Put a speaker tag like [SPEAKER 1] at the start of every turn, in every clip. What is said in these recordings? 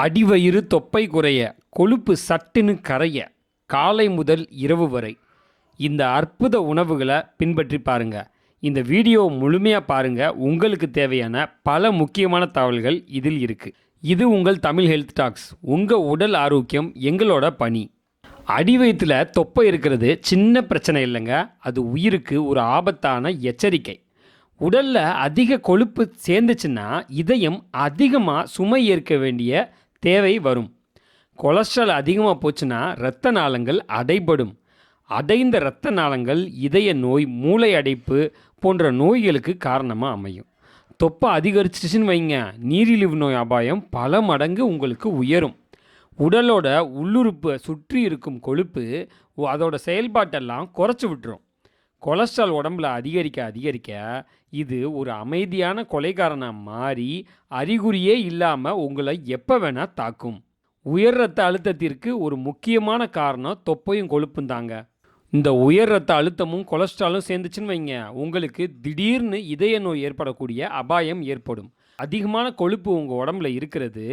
[SPEAKER 1] அடிவயிறு தொப்பை குறைய கொழுப்பு சட்டுன்னு கரைய காலை முதல் இரவு வரை. இந்த அற்புத உணவுகளை பின்பற்றி பாருங்க. இந்த வீடியோ முழுமையாக பாருங்க. உங்களுக்கு தேவையான பல முக்கியமான தகவல்கள் இதில் இருக்குது இது உங்கள் தமிழ் ஹெல்த் டாக்ஸ். உங்கள் உடல் ஆரோக்கியம் எங்களோட பணி. அடி வயிற்றுல தொப்பை இருக்கிறது சின்ன பிரச்சனை இல்லைங்க. அது உயிருக்கு ஒரு ஆபத்தான எச்சரிக்கை. உடலில் அதிக கொழுப்பு சேர்ந்துச்சுன்னா இதயம் அதிகமாக சுமை ஏற்க வேண்டிய தேவை வரும். கொலஸ்ட்ரால் அதிகமாக போச்சுன்னா இரத்த நாளங்கள் அடைபடும். அடைந்த இரத்த நாளங்கள் இதய நோய் மூளை அடைப்பு போன்ற நோய்களுக்கு காரணமாக அமையும். தொப்பை அதிகரிச்சிச்சுன்னு வைங்க. நீரிழிவு நோய் அபாயம் பல மடங்கு உங்களுக்கு உயரும். உடலோட உள்ளுறுப்பை சுற்றி இருக்கும் கொழுப்பு அதோட செயல்பாட்டெல்லாம் குறைச்சி விட்டுரும். கொலஸ்ட்ரால் உடம்புல அதிகரிக்க அதிகரிக்க இது ஒரு அமைதியான கொலைகாரனாக மாறி அறிகுறியே இல்லாமல் உங்களை எப்போ வேணால் தாக்கும். உயர் ரத்த அழுத்தத்திற்கு ஒரு முக்கியமான காரணம் தொப்பையும் கொழுப்பும் தாங்க. இந்த உயர் ரத்த அழுத்தமும் கொலஸ்ட்ராலும் சேர்ந்துச்சுன்னு வைங்க. உங்களுக்கு திடீர்னு இதய நோய் ஏற்படக்கூடிய அபாயம் ஏற்படும். அதிகமான கொழுப்பு உங்கள் உடம்புல இருக்கிறது.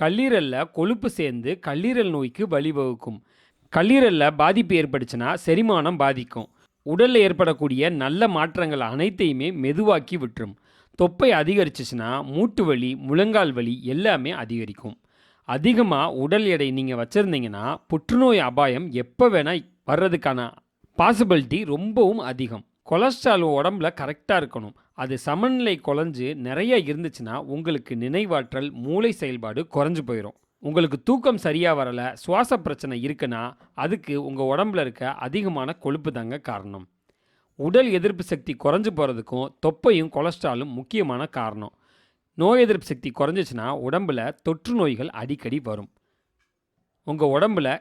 [SPEAKER 1] கல்லீரலில் கொழுப்பு சேர்ந்து கல்லீரல் நோய்க்கு வழிவகுக்கும். கல்லீரலில் பாதிப்பு ஏற்பட்டுச்சுன்னா செரிமானம் பாதிக்கும். உடலில் ஏற்படக்கூடிய நல்ல மாற்றங்கள் அனைத்தையுமே மெதுவாக்கி விட்டுரும். தொப்பை அதிகரிச்சிச்சுன்னா மூட்டு வலி முழங்கால் வலி எல்லாமே அதிகரிக்கும். அதிகமாக உடல் எடை நீங்கள் வச்சுருந்தீங்கன்னா புற்றுநோய் அபாயம் எப்போ வேணால் வர்றதுக்கான பாசிபிலிட்டி ரொம்பவும் அதிகம். கொலஸ்ட்ரால் உடம்புல கரெக்டாக இருக்கணும். அது சமநிலை குறைஞ்சு நிறைய இருந்துச்சுன்னா உங்களுக்கு நினைவாற்றல் மூளை செயல்பாடு குறைஞ்சு போயிடும் உங்களுக்கு தூக்கம் சரியாக வரலை சுவாச பிரச்சனை இருக்குன்னா அதுக்கு உங்கள் உடம்புல இருக்க அதிகமான கொழுப்பு தாங்க காரணம். உடல் எதிர்ப்பு சக்தி குறைஞ்சு போகிறதுக்கும் தொப்பையும் கொலஸ்ட்ராலும் முக்கியமான காரணம். நோய் எதிர்ப்பு சக்தி குறைஞ்சிச்சின்னா உடம்புல தொற்று நோய்கள் அடிக்கடி வரும். உங்கள் உடம்புல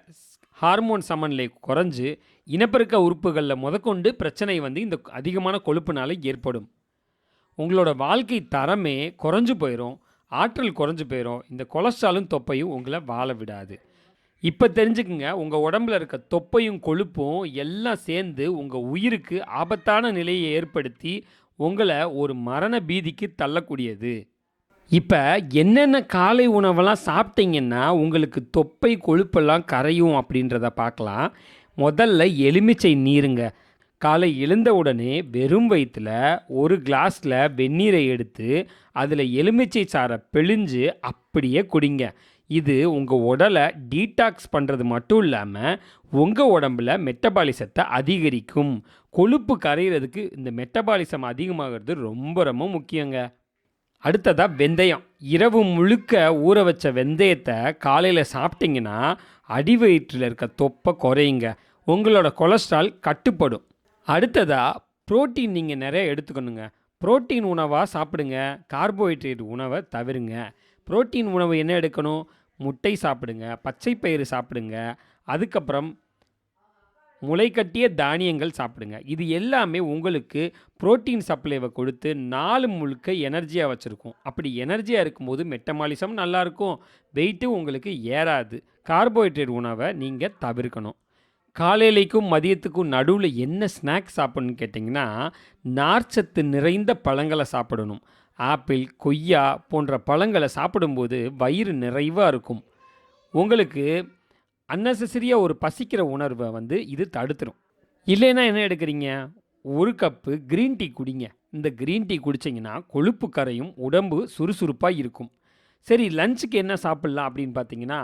[SPEAKER 1] ஹார்மோன் சமநிலை குறைஞ்சு இனப்பெருக்க உறுப்புகளில் முதற்கொண்டு பிரச்சனை வந்து இந்த அதிகமான கொழுப்புனால ஏற்படும். உங்களோட வாழ்க்கை தரமே குறைஞ்சு போயிடும் ஆற்றல் குறைஞ்சி போயிடும் இந்த கொலஸ்ட்ராலும் தொப்பையும் உங்களை வாழ விடாது. இப்போ தெரிஞ்சுக்குங்க உங்கள் உடம்புல இருக்க தொப்பையும் கொழுப்பும் எல்லாம் சேர்ந்து உங்கள் உயிருக்கு ஆபத்தான நிலையை ஏற்படுத்தி உங்களை ஒரு மரண பீதிக்கு தள்ளக்கூடியது. இப்போ என்னென்ன காலை உணவெல்லாம் சாப்பிட்டீங்கன்னா உங்களுக்கு தொப்பை கொழுப்பெல்லாம் கரையும் அப்படின்றத பார்க்கலாம். முதல்ல எலுமிச்சை நீருங்க. காலை எழுந்தவுடனே வெறும் வயிற்றில் ஒரு கிளாஸில் வெந்நீரை எடுத்து அதில் எலுமிச்சை சாறை பிழிஞ்சு அப்படியே குடிங்க. இது உங்கள் உடலை டீடாக்ஸ் பண்ணுறது மட்டும் இல்லாமல் உங்கள் உடம்புல மெட்டபாலிசத்தை அதிகரிக்கும். கொழுப்பு கரையிறதுக்கு இந்த மெட்டபாலிசம் அதிகமாகிறது ரொம்ப ரொம்ப முக்கியங்க. அடுத்ததாக வெந்தயம். இரவு முழுக்க ஊற வச்ச வெந்தயத்தை காலையில் சாப்பிட்டிங்கன்னா அடி வயிற்றில் இருக்க தொப்பை குறையுங்க. உங்களோட கொலஸ்ட்ரால் கட்டுப்படும். அடுத்ததாக புரோட்டீன் நீங்கள் நிறைய எடுத்துக்கணுங்க. புரோட்டீன் உணவாக சாப்பிடுங்க. கார்போஹைட்ரேட் உணவை தவிருங்க. புரோட்டீன் உணவு என்ன எடுக்கணும்? முட்டை சாப்பிடுங்க. பச்சை பயிறு சாப்பிடுங்க. அதுக்கப்புறம் முளைக்கட்டிய தானியங்கள் சாப்பிடுங்க. இது எல்லாமே உங்களுக்கு புரோட்டீன் சப்ளைவை கொடுத்து நாலு முழுக்க எனர்ஜியாக வச்சுருக்கும். அப்படி எனர்ஜியாக இருக்கும்போது மெட்டமாலிசம் நல்லாயிருக்கும் வெயிட்டு உங்களுக்கு ஏறாது. கார்போஹைட்ரேட் உணவை நீங்கள் தவிர்க்கணும். காலையிலைக்கும் மதியத்துக்கும் நடுவில் என்ன ஸ்நாக்ஸ் சாப்பிடணும்னு கேட்டிங்கன்னா நார்ச்சத்து நிறைந்த பழங்களை சாப்பிடணும். ஆப்பிள் கொய்யா போன்ற பழங்களை சாப்பிடும்போது வயிறு நிறைவாக இருக்கும். உங்களுக்கு அன்னெசரியாக ஒரு பசிக்கிற உணர்வை வந்து இது தடுத்துரும். இல்லைன்னா என்ன எடுக்கிறீங்க? ஒரு கப்பு க்ரீன் டீ குடிங்க. இந்த க்ரீன் டீ குடிச்சிங்கன்னா கொழுப்பு கரையும் உடம்பு சுறுசுறுப்பாக இருக்கும். சரி லஞ்சுக்கு என்ன சாப்பிட்லாம் அப்படின்னு பார்த்தீங்கன்னா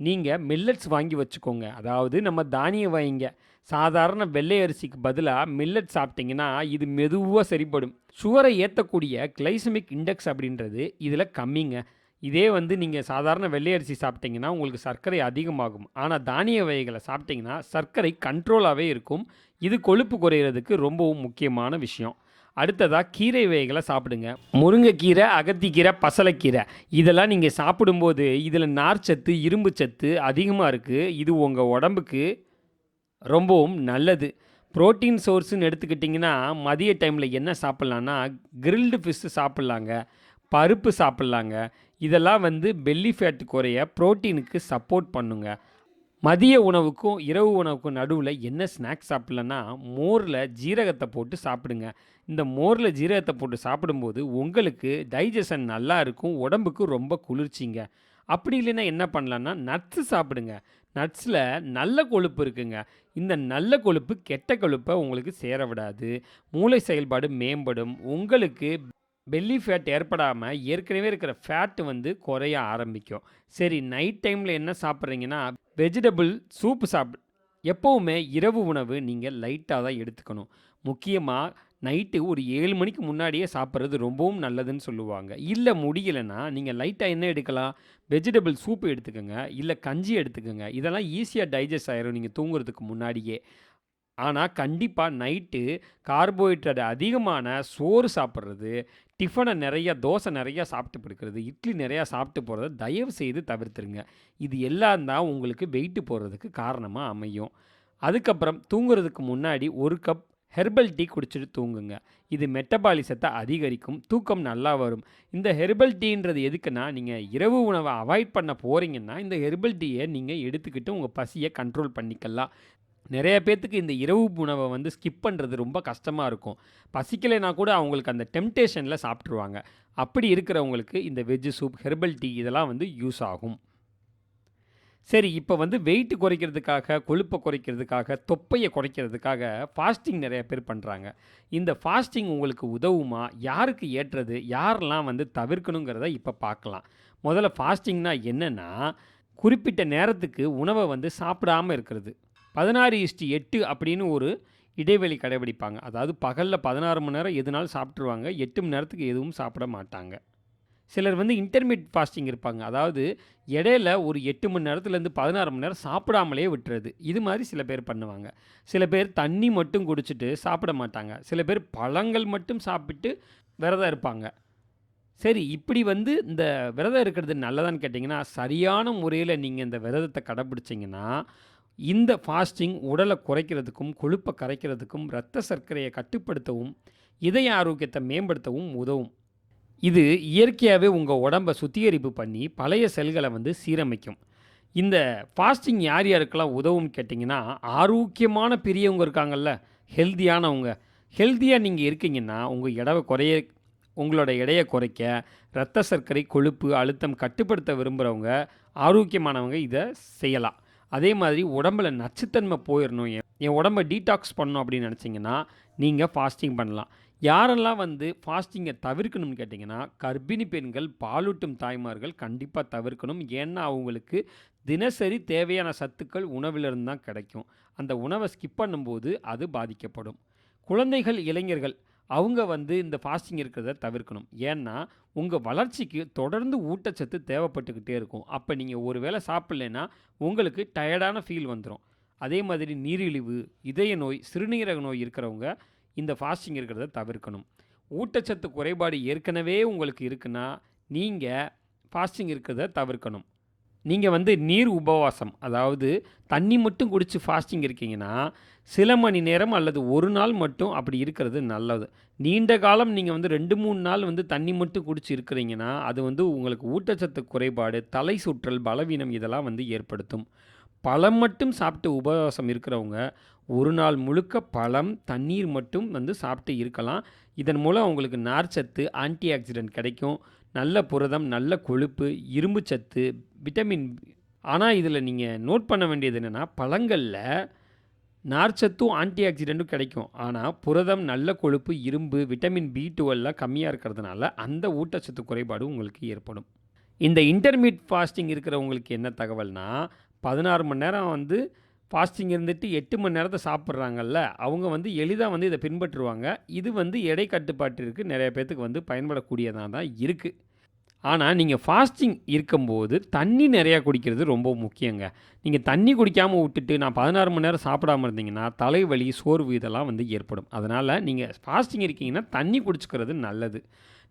[SPEAKER 1] நீங்கள் மில்லட்ஸ் வாங்கி வச்சுக்கோங்க. அதாவது நம்ம தானியம் வாங்கிங்க. சாதாரண வெள்ளை அரிசிக்கு பதிலாக மில்லட் சாப்பிட்டிங்கன்னா இது மெதுவாக சரிப்படும் சுகரை ஏற்றக்கூடிய கிளைசமிக் இண்டெக்ஸ் அப்படின்றது இதில் கம்மிங்க. இதே வந்து நீங்கள் சாதாரண வெள்ளை அரிசி சாப்பிட்டிங்கன்னா உங்களுக்கு சர்க்கரை அதிகமாகும். ஆனால் தானிய வகைகளை சாப்பிட்டிங்கன்னா சர்க்கரை கண்ட்ரோலாகவே இருக்கும். இது கொழுப்பு குறையிறதுக்கு ரொம்பவும் முக்கியமான விஷயம். அடுத்ததாக கீரை வகைகளை சாப்பிடுங்க. முருங்கைக்கீரை அகத்திக்கீரை பசலைக்கீரை. இதெல்லாம் நீங்கள் சாப்பிடும்போது இதில் நார்ச்சத்து இரும்பு சத்து அதிகமாக இருக்குது இது உங்கள் உடம்புக்கு ரொம்பவும் நல்லது. புரோட்டீன் சோர்ஸுன்னு எடுத்துக்கிட்டிங்கன்னா மதிய டைமில் என்ன சாப்பிட்லான்னா கிரில்டு ஃபிஷ்ஷு சாப்பிட்லாங்க. பருப்பு சாப்பிட்லாங்க. இதெல்லாம் வந்து பெல்லி ஃபேட் குறைய புரோட்டீனுக்கு சப்போர்ட் பண்ணுங்க. மதிய உணவுக்கும் இரவு உணவுக்கும் நடுவில் என்ன ஸ்நாக்ஸ் சாப்பிட்லன்னா மோரில் ஜீரகத்தை போட்டு சாப்பிடுங்க. இந்த மோரில் ஜீரகத்தை போட்டு சாப்பிடும்போது உங்களுக்கு டைஜஷன் நல்லா இருக்கும் உடம்புக்கு ரொம்ப குளிர்ச்சிங்க. அப்படி இல்லைன்னா என்ன பண்ணலான்னா நட்ஸு சாப்பிடுங்க. நட்ஸில் நல்ல கொழுப்பு இருக்குங்க. இந்த நல்ல கொழுப்பு கெட்ட கொழுப்பை உங்களுக்கு சேர விடாது. மூளை செயல்பாடு மேம்படும். உங்களுக்கு பெல்லி ஃபேட் ஏற்படாமல் ஏற்கனவே இருக்கிற ஃபேட் வந்து குறைய ஆரம்பிக்கும். சரி நைட் டைமில் என்ன சாப்பிட்றீங்கன்னா வெஜிடபிள் சூப்பு சாப்பிட் எப்போவுமே இரவு உணவு நீங்கள் லைட்டாக தான் எடுத்துக்கணும். முக்கியமாக நைட்டு ஒரு ஏழு மணிக்கு முன்னாடியே சாப்பிட்றது ரொம்பவும் நல்லதுன்னு சொல்லுவாங்க. இல்லை முடியலைன்னா நீங்கள் லைட்டாக என்ன எடுக்கலாம் வெஜிடபிள் சூப்பு எடுத்துக்கோங்க இல்லை கஞ்சி எடுத்துக்கோங்க. இதெல்லாம் ஈஸியாக டைஜஸ்ட் ஆயிரும் நீங்கள் தூங்குறதுக்கு முன்னாடியே. ஆனால் கண்டிப்பாக நைட்டு கார்போஹைட்ரேட் அதிகமான சோறு சாப்பிட்றது டிஃபனை நிறைய தோசை நிறையா சாப்பிட்டு படுக்கிறது இட்லி நிறையா சாப்பிட்டு போகிறத தயவு செய்து தவிர்த்துருங்க. இது எல்லாம் தான் உங்களுக்கு வெயிட்டு போடுறதுக்கு காரணமாக அமையும். அதுக்கப்புறம் தூங்குறதுக்கு முன்னாடி ஒரு கப் ஹெர்பல் டீ குடிச்சிட்டு தூங்குங்க. இது மெட்டபாலிசத்தை அதிகரிக்கும் தூக்கம் நல்லா வரும். இந்த ஹெர்பல் டீன்றது எதுக்குன்னா நீங்கள் இரவு உணவை அவாய்ட் பண்ண போகிறீங்கன்னா இந்த ஹெர்பல் டீயை நீங்கள் எடுத்துக்கிட்டு உங்கள் பசியை கண்ட்ரோல் பண்ணிக்கலாம். நிறைய பேர்த்துக்கு இந்த இரவு உணவை வந்து ஸ்கிப் பண்ணுறது ரொம்ப கஷ்டமாக இருக்கும். பசிக்கலைனா கூட அவங்களுக்கு அந்த டெம்டேஷனில் சாப்பிட்ருவாங்க அப்படி இருக்கிறவங்களுக்கு இந்த வெஜ்ஜு சூப் ஹெர்பல் டீ இதெல்லாம் வந்து யூஸ் ஆகும். சரி இப்போ வந்து வெயிட் குறைக்கிறதுக்காக கொழுப்பை குறைக்கிறதுக்காக தொப்பையை குறைக்கிறதுக்காக ஃபாஸ்டிங் நிறைய பேர் பண்ணுறாங்க இந்த ஃபாஸ்டிங் உங்களுக்கு உதவுமா? யாருக்கு ஏற்றது? யாரெல்லாம் வந்து தவிர்க்கணுங்கிறத இப்போ பார்க்கலாம். முதல்ல ஃபாஸ்டிங்னா என்னென்னா குறிப்பிட்ட நேரத்துக்கு உணவை வந்து சாப்பிடாமல் இருக்கிறது. பதினாறு இஷ்டி எட்டு அப்படின்னு ஒரு இடைவெளி கடைபிடிப்பாங்க. அதாவது பகலில் பதினாறு மணி நேரம் எதுனாலும் சாப்பிட்ருவாங்க எட்டு மணி நேரத்துக்கு எதுவும் சாப்பிட மாட்டாங்க. சிலர் வந்து இன்டர்மீடியட் ஃபாஸ்டிங் இருப்பாங்க. அதாவது இடையில ஒரு எட்டு மணி நேரத்துலேருந்து பதினாறு மணி நேரம் சாப்பிடாமலே விட்டுறது. இது மாதிரி சில பேர் பண்ணுவாங்க. சில பேர் தண்ணி மட்டும் குடிச்சிட்டு சாப்பிட மாட்டாங்க. சில பேர் பழங்கள் மட்டும் சாப்பிட்டு விரதம் இருப்பாங்க. சரி இப்படி வந்து இந்த விரதம் இருக்கிறது நல்லதான்னு கேட்டிங்கன்னா சரியான முறையில் நீங்கள் இந்த விரதத்தை கடைப்பிடிச்சிங்கன்னா இந்த ஃபாஸ்டிங் உடலை குறைக்கிறதுக்கும் கொழுப்பை கரைக்கிறதுக்கும் இரத்த சர்க்கரையை கட்டுப்படுத்தவும் இதய ஆரோக்கியத்தை மேம்படுத்தவும் உதவும். இது இயற்கையாகவே உங்கள் உடம்பை சுத்திகரிப்பு பண்ணி பழைய செல்களை வந்து சீரமைக்கும். இந்த ஃபாஸ்டிங் யார் யாருக்கெல்லாம் உதவும் கேட்டிங்கன்னா ஆரோக்கியமான பெரியவங்க இருக்காங்கல்ல ஹெல்த்தியானவங்க ஹெல்த்தியாக நீங்கள் இருக்கீங்கன்னா உங்கள் எடவை குறைய உங்களோட எடையை குறைக்க இரத்த சர்க்கரை கொழுப்பு அழுத்தம் கட்டுப்படுத்த விரும்புகிறவங்க ஆரோக்கியமானவங்க இதை செய்யலாம். அதே மாதிரி உடம்புல நச்சுத்தன்மை போயிடணும் என் உடம்பை டீடாக்ஸ் பண்ணணும் அப்படின்னு நினச்சிங்கன்னா நீங்கள் ஃபாஸ்டிங் பண்ணலாம். யாரெல்லாம் வந்து ஃபாஸ்டிங்கை தவிர்க்கணும்னு கேட்டிங்கன்னா கர்ப்பிணி பெண்கள் பாலூட்டும் தாய்மார்கள் கண்டிப்பாக தவிர்க்கணும். ஏன்னா அவங்களுக்கு தினசரி தேவையான சத்துக்கள் உணவிலிருந்து தான் கிடைக்கும். அந்த உணவை ஸ்கிப் பண்ணும்போது அது பாதிக்கப்படும். குழந்தைகள் இளைஞர்கள் அவங்க வந்து இந்த ஃபாஸ்டிங் இருக்கிறத தவிர்க்கணும். ஏன்னா உங்கள் வளர்ச்சிக்கு தொடர்ந்து ஊட்டச்சத்து தேவைப்பட்டுக்கிட்டே இருக்கும். அப்போ நீங்கள் ஒரு வேளை சாப்பிட்லன்னா உங்களுக்கு டயர்டான ஃபீல் வந்துடும் அதே மாதிரி நீரிழிவு இதய நோய் சிறுநீரக நோய் இருக்கிறவங்க இந்த ஃபாஸ்டிங் இருக்கிறத தவிர்க்கணும். ஊட்டச்சத்து குறைபாடு ஏற்கனவே உங்களுக்கு இருக்குன்னா நீங்கள் ஃபாஸ்டிங் இருக்கிறத தவிர்க்கணும். நீங்கள் வந்து நீர் உபவாசம் அதாவது தண்ணி மட்டும் குடித்து ஃபாஸ்டிங் இருக்கீங்கன்னா சில மணி நேரம் அல்லது ஒரு நாள் மட்டும் அப்படி இருக்கிறது நல்லது. நீண்ட காலம் நீங்கள் வந்து ரெண்டு மூணு நாள் வந்து தண்ணி மட்டும் குடிச்சு இருக்கிறீங்கன்னா அது வந்து உங்களுக்கு ஊட்டச்சத்து குறைபாடு தலை சுற்றல் பலவீனம் இதெல்லாம் வந்து ஏற்படுத்தும். பழம் மட்டும் சாப்பிட்டு உபவாசம் இருக்கிறவங்க ஒரு நாள் முழுக்க பழம் தண்ணீர் மட்டும் வந்து சாப்பிட்டு இருக்கலாம். இதன் மூலம் உங்களுக்கு நார்ச்சத்து ஆன்டி ஆக்சிடென்ட் கிடைக்கும். நல்ல புரதம் நல்ல கொழுப்பு இரும்பு சத்து விட்டமின் ஆனால் இதில் நீங்கள் நோட் பண்ண வேண்டியது என்னென்னா பழங்களில் நார்ச்சத்தும் ஆன்டி ஆக்சிடெண்ட்டும் கிடைக்கும். ஆனால் புரதம் நல்ல கொழுப்பு இரும்பு விட்டமின் பி டுவெல்லாம் கம்மியாக இருக்கிறதுனால அந்த ஊட்டச்சத்து குறைபாடு உங்களுக்கு ஏற்படும். இந்த இன்டர்மீட் ஃபாஸ்டிங் இருக்கிறவங்களுக்கு என்ன தகவல்னால் பதினாறு மணி நேரம் வந்து ஃபாஸ்டிங் இருந்துட்டு எட்டு மணி நேரத்தை சாப்பிட்றாங்கல்ல அவங்க வந்து எளிதாக வந்து இதை பின்பற்றுவாங்க. இது வந்து எடை கட்டுப்பாட்டிற்கு நிறைய பேர்த்துக்கு வந்து பயன்படக்கூடியதாக தான் இருக்குது ஆனால் நீங்கள் ஃபாஸ்டிங் இருக்கும்போது தண்ணி நிறையா குடிக்கிறது ரொம்ப முக்கியங்க. நீங்கள் தண்ணி குடிக்காமல் விட்டுட்டு நான் பதினாறு மணி நேரம் சாப்பிடாம இருந்தீங்கன்னா தலைவலி சோர்வு இதெல்லாம் வந்து ஏற்படும். அதனால் நீங்கள் ஃபாஸ்டிங் இருக்கீங்கன்னா தண்ணி குடிச்சுக்கிறது நல்லது.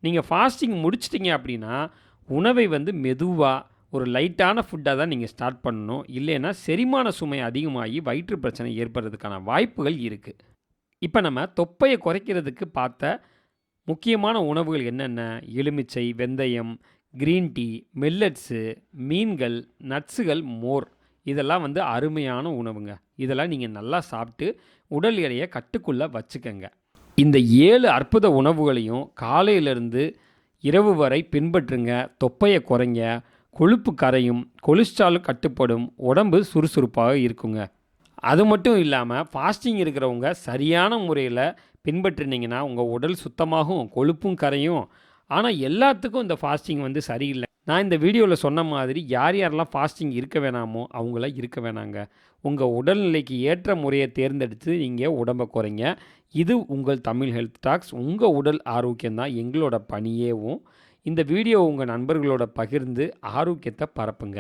[SPEAKER 1] நீங்கள் ஃபாஸ்டிங் முடிச்சிட்டிங்க அப்படின்னா உணவை வந்து மெதுவாக ஒரு லைட்டான ஃபுட்டாக தான் நீங்கள் ஸ்டார்ட் பண்ணணும். இல்லைன்னா செரிமான சுமை அதிகமாகி வயிற்று பிரச்சனை ஏற்படுறதுக்கான வாய்ப்புகள் இருக்குது இப்போ நம்ம தொப்பையை குறைக்கிறதுக்கு பார்த்த முக்கியமான உணவுகள் என்னென்ன? எலுமிச்சை வெந்தயம் க்ரீன் டீ மில்லட்ஸு மீன்கள் நட்ஸுகள் மோர். இதெல்லாம் வந்து அருமையான உணவுங்க. இதெல்லாம் நீங்கள் நல்லா சாப்பிட்டு உடல் எடையை கட்டுக்குள்ளே வச்சுக்கோங்க. இந்த ஏழு அற்புத உணவுகளையும் காலையிலேருந்து இரவு வரை பின்பற்றுங்க. தொப்பையை குறைங்க. கொழுப்பு கரையும் கொலஸ்ட்ரால் கட்டுப்படும் உடம்பு சுறுசுறுப்பாக இருக்குங்க. அது மட்டும் இல்லாமல் ஃபாஸ்டிங் இருக்கிறவங்க சரியான முறையில் பின்பற்றினீங்கன்னா உங்கள் உடல் சுத்தமாகும் கொழுப்பும் கரையும். ஆனால் எல்லாத்துக்கும் இந்த ஃபாஸ்டிங் வந்து சரியில்லை. நான் இந்த வீடியோவில் சொன்ன மாதிரி யார் யாரெல்லாம் ஃபாஸ்டிங் இருக்க வேணாமோ அவங்கள இருக்க வேணாங்க. உங்கள் உடல்நிலைக்கு ஏற்ற முறையை தேர்ந்தெடுத்து நீங்கள் உடம்பை குறைங்க. இது உங்கள் தமிழ் ஹெல்த் டாக்ஸ் உங்கள் உடல் ஆரோக்கியம் தான் எங்களோட பணியேவும். இந்த வீடியோ உங்கள் நண்பர்களோட பகிர்ந்து ஆரோக்கியத்தை பரப்புங்க.